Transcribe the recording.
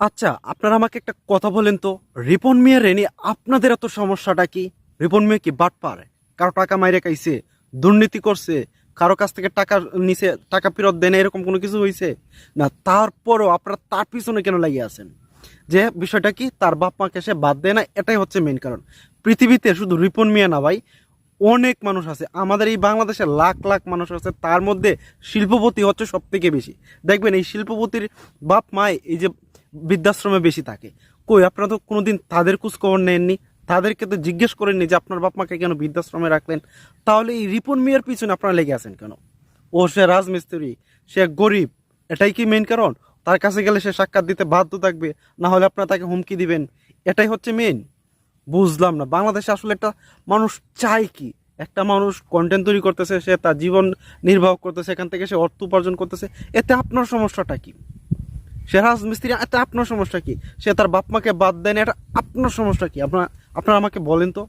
আচ্ছা আপনারা আমাকে একটা কথা বলেন তো। রিপন মিয়া রেনি, আপনাদের এত সমস্যাটা কি? রিপন মিয়া কি বাট পারে? কারও টাকা মাইরে খাইছে, দুর্নীতি করছে, কারও কাছ থেকে টাকা নিছে, টাকা ফেরত দেন এরকম কোনো কিছু হয়েছে না, তারপরও আপনারা তার পিছনে কেন লাগিয়ে আছেন? যে বিষয়টা কি, তার বাপ মাকে সে বাদ দেয় না, এটাই হচ্ছে মেন কারণ। পৃথিবীতে শুধু রিপন মিয়া না ভাই, অনেক মানুষ আছে। আমাদের এই বাংলাদেশে লাখ লাখ মানুষ আছে, তার মধ্যে শিল্পপতি হচ্ছে সব থেকে বেশি। দেখবেন এই শিল্পপতির বাপ মায় এই যে বৃদ্ধাশ্রমে বেশি থাকে। কই, আপনারা তো কোনোদিন তাদের খোঁজ খবর নেননি? তাদেরকে তো জিজ্ঞেস করেননি যে আপনার বাপ মাকে কেন বৃদ্ধাশ্রমে রাখলেন? তাহলে এই রিপন মিয়ার পিছনে আপনারা লেগে আছেন কেন? ও সে রাজমিস্ত্রি, সে গরিব, এটাই কি মেন কারণ? তার কাছে গেলে সে সাক্ষাৎ দিতে বাধ্য থাকবে, না হলে আপনারা তাকে হুমকি দিবেন। এটাই হচ্ছে মেন বুঝলাম না, বাংলাদেশে আসলে একটা মানুষ চায় কি? একটা মানুষ কন্টেন্ট তৈরি করতেছে, সে তার জীবন নির্বাহ করতেছে, এখান থেকে সে অর্থ উপার্জন করতেছে, এতে আপনার সমস্যাটা কি? সে রাজমিস্ত্রি এটা আপনার সমস্যা কি? সে তার বাপ মাকে বাদ দেয় না, এটা আপনার সমস্যা কি? আপনার, আপনারা আমাকে বলেন তো।